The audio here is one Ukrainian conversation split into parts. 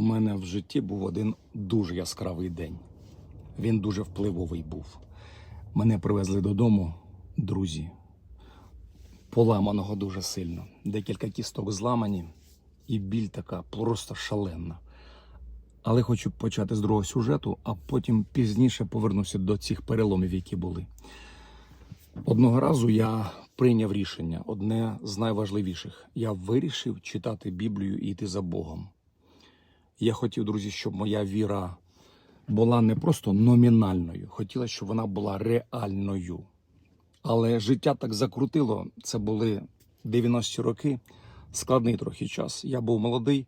У мене в житті був один дуже яскравий день. Він дуже впливовий був. Мене привезли додому друзі, поламаного дуже сильно. Декілька кісток зламані, і біль така просто шаленна. Але хочу почати з другого сюжету, а потім пізніше повернуся до цих переломів, які були. Одного разу я прийняв рішення, одне з найважливіших. Я вирішив читати Біблію і йти за Богом. Я хотів, друзі, щоб моя віра була не просто номінальною, хотіла, щоб вона була реальною. Але життя так закрутило. Це були 90-ті роки, складний трохи час. Я був молодий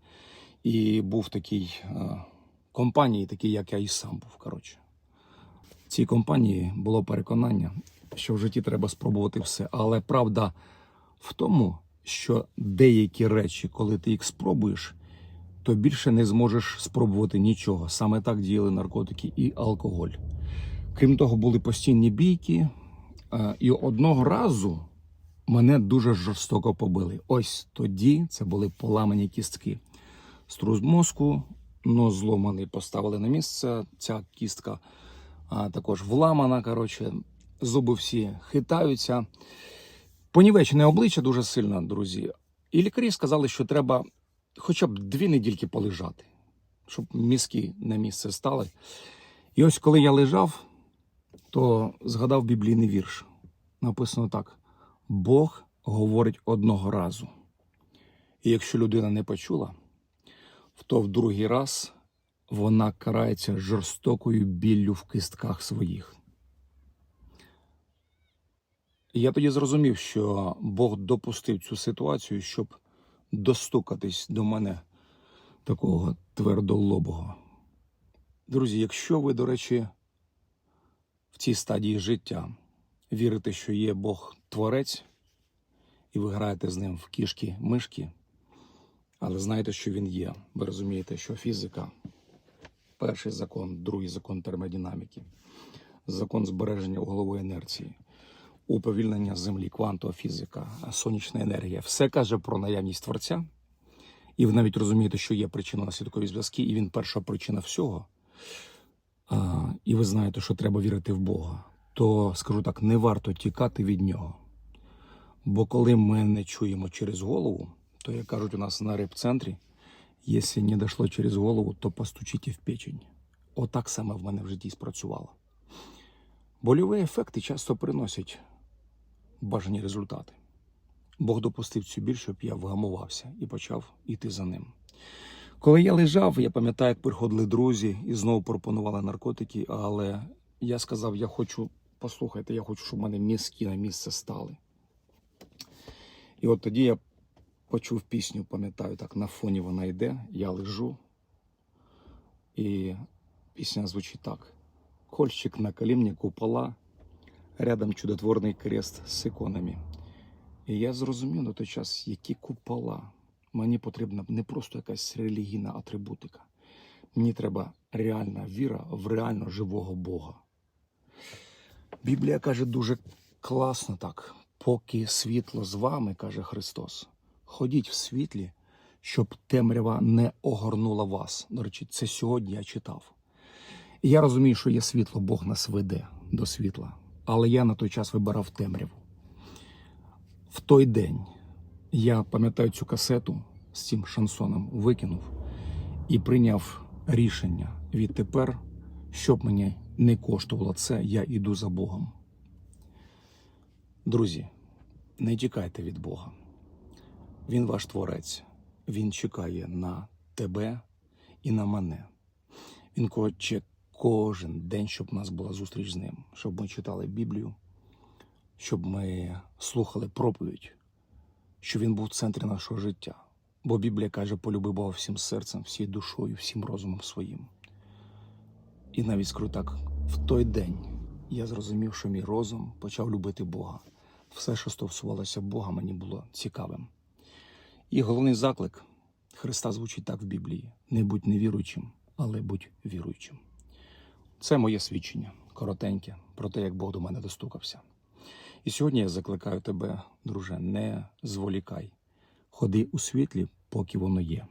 і був в такій е, компанії, такий, як я і сам був. Коротше. В цій компанії було переконання, що в житті треба спробувати все. Але правда в тому, що деякі речі, коли ти їх спробуєш, то більше не зможеш спробувати нічого. Саме так діяли наркотики і алкоголь. Крім того, були постійні бійки, е, і одного разу мене дуже жорстоко побили. Ось тоді це були поламані кістки. Струс мозку, нос зломаний, поставили на місце. Ця кістка також вламана. Коротше, зуби всі хитаються. Понівечене обличчя дуже сильно, друзі. І лікарі сказали, що треба хоча б дві недільки полежати, щоб мізки на місце стали. І ось коли я лежав, то згадав біблійний вірш. Написано так: Бог говорить одного разу. І якщо людина не почула, то в другий раз вона карається жорстокою біллю в кистках своїх. Я тоді зрозумів, що Бог допустив цю ситуацію, щоб достукатись до мене такого твердолобого. Друзі, якщо ви, до речі, в цій стадії життя вірите, що є Бог Творець, і ви граєте з ним в кішки мишки, але знаєте, що він є. Ви розумієте, що фізика перший закон, другий закон термодинаміки, закон збереження углової інерції, уповільнення землі, квантова фізика, сонячна енергія все каже про наявність творця. І ви навіть розумієте, що є причина наслідкові зв'язки, і він перша причина всього. А, і ви знаєте, що треба вірити в Бога, то скажу так, не варто тікати від нього. Бо коли ми не чуємо через голову, то як кажуть у нас на реп-центрі, якщо не дійшло через голову, то постучите в печень. Отак саме в мене в житті спрацювало. Больові ефекти часто приносять бажані результати. Бог допустив цю біль, щоб я вгамувався і почав іти за ним. Коли я лежав, я пам'ятаю, як приходили друзі і знову пропонували наркотики, але я сказав: я хочу, послухайте, я хочу, щоб мене мізки на місце стали. І от тоді я почув пісню, пам'ятаю, так на фоні вона йде, я лежу, і пісня звучить так: Кольчик на колімні купола, рядом чудотворний крест з іконами. І я зрозумів на той час, які купола. Мені потрібна не просто якась релігійна атрибутика. Мені треба реальна віра в реально живого Бога. Біблія каже дуже класно так. Поки світло з вами, каже Христос, ходіть в світлі, щоб темрява не огорнула вас. До речі, це сьогодні я читав. І я розумію, що є світло, Бог нас веде до світла. Але я на той час вибирав темряву. В той день я пам'ятаю цю касету з цим шансоном, викинув і прийняв рішення відтепер, щоб мені не коштувало це, я іду за Богом. Друзі, не тікайте від Бога. Він ваш творець. Він чекає на тебе і на мене. Він хоче кожен день, щоб у нас була зустріч з ним, щоб ми читали Біблію, щоб ми слухали проповідь, щоб він був в центрі нашого життя. Бо Біблія каже, полюби Бога всім серцем, всією душою, всім розумом своїм. І навіть скажу так, в той день я зрозумів, що мій розум почав любити Бога. Все, що стосувалося Бога, мені було цікавим. І головний заклик Христа звучить так в Біблії: не будь невіруючим, але будь віруючим. Це моє свідчення, коротеньке, про те, як Бог до мене достукався. І сьогодні я закликаю тебе, друже, не зволікай. Ходи у світлі, поки воно є.